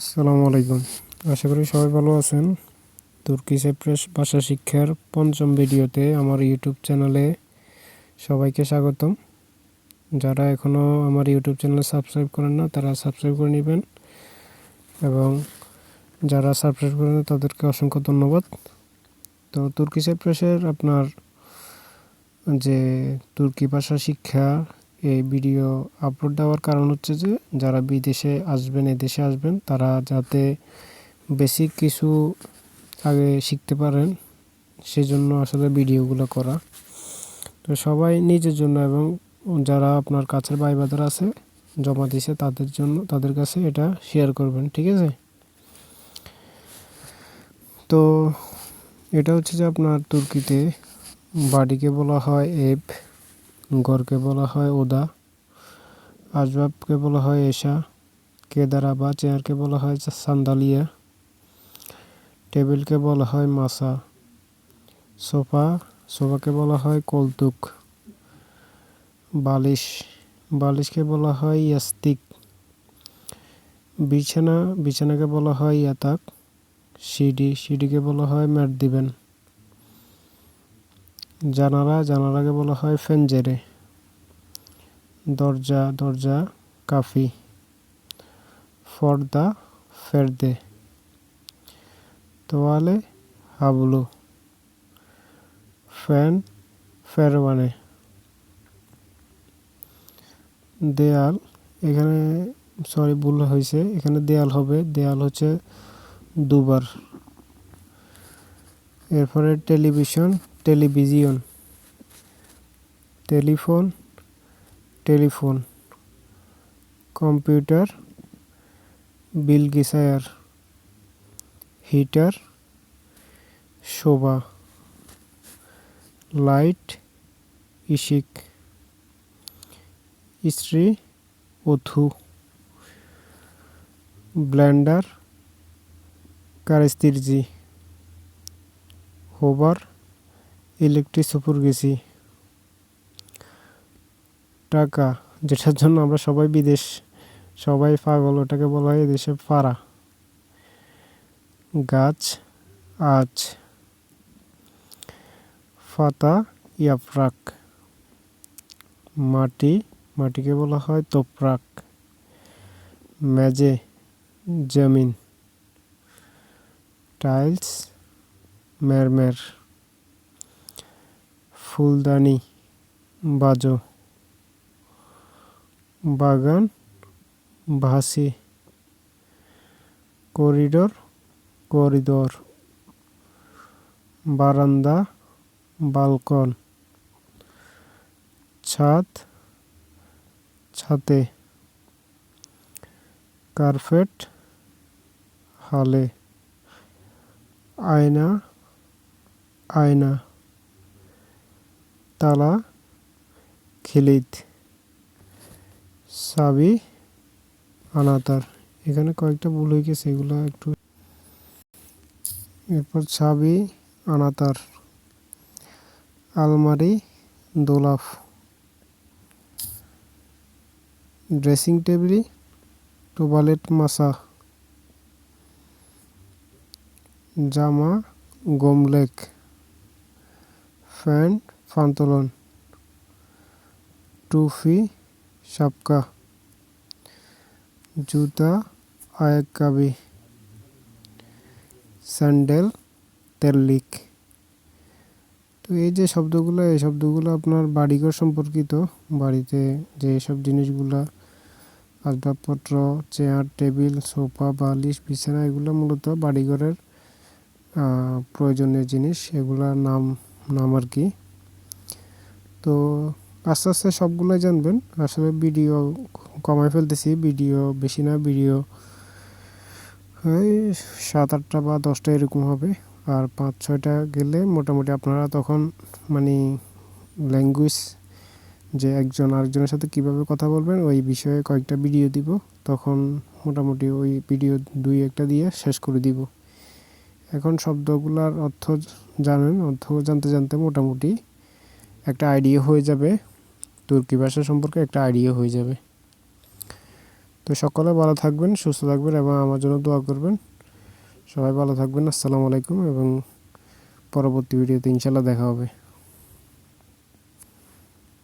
আসসালামু আলাইকুম। আশা করি সবাই ভালো আছেন। তুর্কি সাইপ্রাস ভাষা শিক্ষার পঞ্চম ভিডিওতে আমার ইউটিউব চ্যানেলে সবাইকে স্বাগতম। যারা এখনও আমার ইউটিউব চ্যানেল সাবস্ক্রাইব করেন না, তারা সাবস্ক্রাইব করে নেবেন এবং যারা সাবস্ক্রাইব করেন তাদেরকে অসংখ্য ধন্যবাদ। তো তুর্কি সাইপ্রাসের আপনার যে তুর্কি ভাষা শিক্ষা এই ভিডিও আপলোড দেওয়ার কারণ হচ্ছে যে, যারা বিদেশে আসবেন, এদেশে আসবেন, তারা যাতে বেসিক কিছু আগে শিখতে পারেন, সেজন্য আসলে ভিডিওগুলো করা। তো সবাই নিজের জন্য এবং যারা আপনার কাছের ভাই বাদার আছে, জমা দিছে, তাদের জন্য, তাদের কাছে এটা শেয়ার করবেন, ঠিক আছে? তো এটা হচ্ছে যে আপনার তুর্কিতে বাড়িকে বলা হয় এপ গড়কে বলা হয় ওদা আসবাবকে বলা হয় এশা কেদারা বা চেয়ারকে বলা হয় সান্দালিয়া, টেবিলকে বলা হয় মাসা, সোফা, সোফাকে বলা হয় কলতুক বালিশ, বালিশকে বলা হয় ইয়াস্তিক, বিছানা, বিছানাকে বলা হয় ইয়াতাক, সিডি, সিডিকে বলা হয় ম্যাট দিবেন। জানালা, জানালাকে বলা হয় ফেনজেরে। দরজা দরজা, কাফি। ফর্দা, ফেরদে। তোয়ালে, হাবলু। ফ্যান, ফেরওয়ানে। দেয়াল, এখানে, সরি, ভুল হয়েছে। এখানে দেয়াল হবে। দেয়াল হচ্ছে দুবার। এরপরে টেলিভিশন টেলিভিজিয়ন টেলিফোন টেলিফোন কম্পিউটার বিলগিসায়ার হিটার শোভা লাইট ইশিক স্ত্রী অথু ব্লেন্ডার কারেস্তিরজি হোবার ইলেকট্রিক সুপুর গেছি। টাকা, যেটার জন্য আমরা সবাই বিদেশ, সবাই পাগল, ওটাকে বলা হয় এদেশে ফাড়া গাছ, আজ। ফাতা, ইয়াপ্রাক। মাটি, মাটিকে বলা হয় তোপ্রাক। মেজে জমিন। টাইলস, মেরমের। ফুলদানি বাজো। বাগান ভাসি করিডোর করিডোর। বারান্দা বালকন। ছাদ ছাতে কার্পেট হালে। আয়না আয়না। তালা খিলিদ সাবি, আনাতার। এখানে কয়েকটা ভুল হয়ে গেছে, এগুলো একটু। এরপর ছাবি আনাতার। আলমারি, দোলাফ। ড্রেসিং টেবিল, টোবালেট মাসা জামা, গোমলেক। ফ্যান ফান্তলন টুফি, সাপকা। জুতা আয়াকাবি স্যান্ডেল, তেল্লিক। তো এই যে শব্দগুলো, এই শব্দগুলো আপনার বাড়িঘর সম্পর্কিত। বাড়িতে যে সব জিনিসগুলা, আসবাবপত্র, চেয়ার, টেবিল, সোফা, বালিশ, বিছানা, এগুলো মূলত বাড়িঘরের প্রয়োজনীয় জিনিস। এগুলার নাম নাম আর কি। তো আস্তে আস্তে সবগুলোই জানবেন। আসলে ভিডিও কমায় ফেলতেছি, ভিডিও বেশি না, ভিডিও ওই সাত আটটা বা দশটা এরকম হবে। আর পাঁচ ছয়টা গেলে মোটামুটি আপনারা তখন মানে ল্যাঙ্গুয়েজ যে একজন আরেকজনের সাথে কীভাবে কথা বলবেন ওই বিষয়ে কয়েকটা ভিডিও দিব। তখন মোটামুটি ওই ভিডিও দুই একটা দিয়ে শেষ করে দিব। এখন শব্দগুলার অর্থ জানেন, অর্থ জানতে জানতে মোটামুটি একটা আইডিয়া হয়ে যাবে। তুর্কি ভাষা সম্পর্কে একটা আইডিয়া হয়ে যাবে। তো সকলে ভালো থাকবেন, সুস্থ থাকবেন এবং আমার জন্য দোয়া করবেন। সবাই ভালো থাকবেন, আসসালামু আলাইকুম এবং পরবর্তী ভিডিওতে ইনশাল্লাহ দেখা হবে।